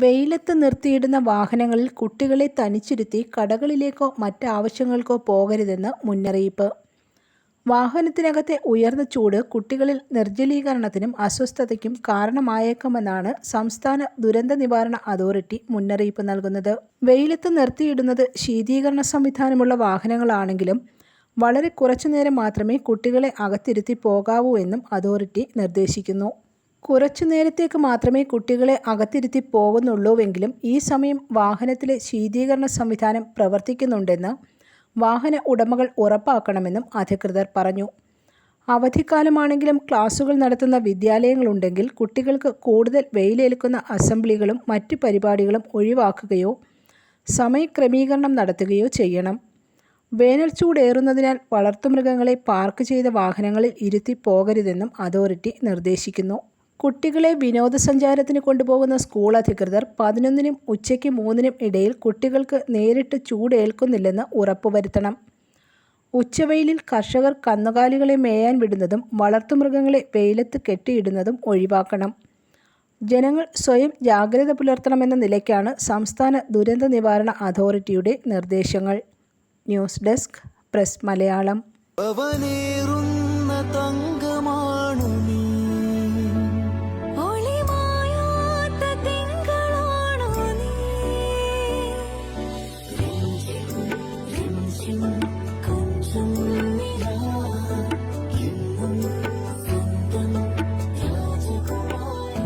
വെയിലത്ത് നിർത്തിയിടുന്ന വാഹനങ്ങളിൽ കുട്ടികളെ തനിച്ചിരുത്തി കടകളിലേക്കോ മറ്റാവശ്യങ്ങൾക്കോ പോകരുതെന്ന് മുന്നറിയിപ്പ്. വാഹനത്തിനകത്തെ ഉയർന്ന ചൂട് കുട്ടികളിൽ നിർജലീകരണത്തിനും അസ്വസ്ഥതയ്ക്കും കാരണമായേക്കുമെന്നാണ് സംസ്ഥാന ദുരന്ത നിവാരണ അതോറിറ്റി മുന്നറിയിപ്പ് നൽകുന്നത്. വെയിലത്ത് നിർത്തിയിടുന്നത് ശീതീകരണ സംവിധാനമുള്ള വാഹനങ്ങളാണെങ്കിലും വളരെ കുറച്ചുനേരം മാത്രമേ കുട്ടികളെ അകത്തിരുത്തി പോകാവൂ എന്നും അതോറിറ്റി നിർദ്ദേശിക്കുന്നു. കുറച്ചു നേരത്തേക്ക് മാത്രമേ കുട്ടികളെ അകത്തിരുത്തി പോകുന്നുള്ളൂവെങ്കിലും ഈ സമയം വാഹനത്തിലെ ശീതീകരണ സംവിധാനം പ്രവർത്തിക്കുന്നുണ്ടെന്ന് വാഹന ഉടമകൾ ഉറപ്പാക്കണമെന്നും അധികൃതർ പറഞ്ഞു. അവധിക്കാലമാണെങ്കിലും ക്ലാസുകൾ നടത്തുന്ന വിദ്യാലയങ്ങളുണ്ടെങ്കിൽ കുട്ടികൾക്ക് കൂടുതൽ വെയിലേൽക്കുന്ന അസംബ്ലികളും മറ്റ് പരിപാടികളും ഒഴിവാക്കുകയോ സമയക്രമീകരണം നടത്തുകയോ ചെയ്യണം. വേനൽ ചൂടേറുന്നതിനാൽ വളർത്തുമൃഗങ്ങളെ പാർക്ക് ചെയ്ത വാഹനങ്ങളിൽ ഇരുത്തി പോകരുതെന്നും അതോറിറ്റി നിർദ്ദേശിക്കുന്നു. കുട്ടികളെ വിനോദസഞ്ചാരത്തിന് കൊണ്ടുപോകുന്ന സ്കൂൾ അധികൃതർ പതിനൊന്നിനും ഉച്ചയ്ക്ക് മൂന്നിനും ഇടയിൽ കുട്ടികൾക്ക് നേരിട്ട് ചൂടേൽക്കുന്നില്ലെന്ന് ഉറപ്പുവരുത്തണം. ഉച്ചവെയിലിൽ കർഷകർ കന്നുകാലികളെ മേയാൻ വിടുന്നതും വളർത്തുമൃഗങ്ങളെ വെയിലത്ത് കെട്ടിയിടുന്നതും ഒഴിവാക്കണം. ജനങ്ങൾ സ്വയം ജാഗ്രത പുലർത്തണമെന്ന നിലയ്ക്കാണ് സംസ്ഥാന ദുരന്ത നിവാരണ അതോറിറ്റിയുടെ നിർദ്ദേശങ്ങൾ. News desk press Malayalam.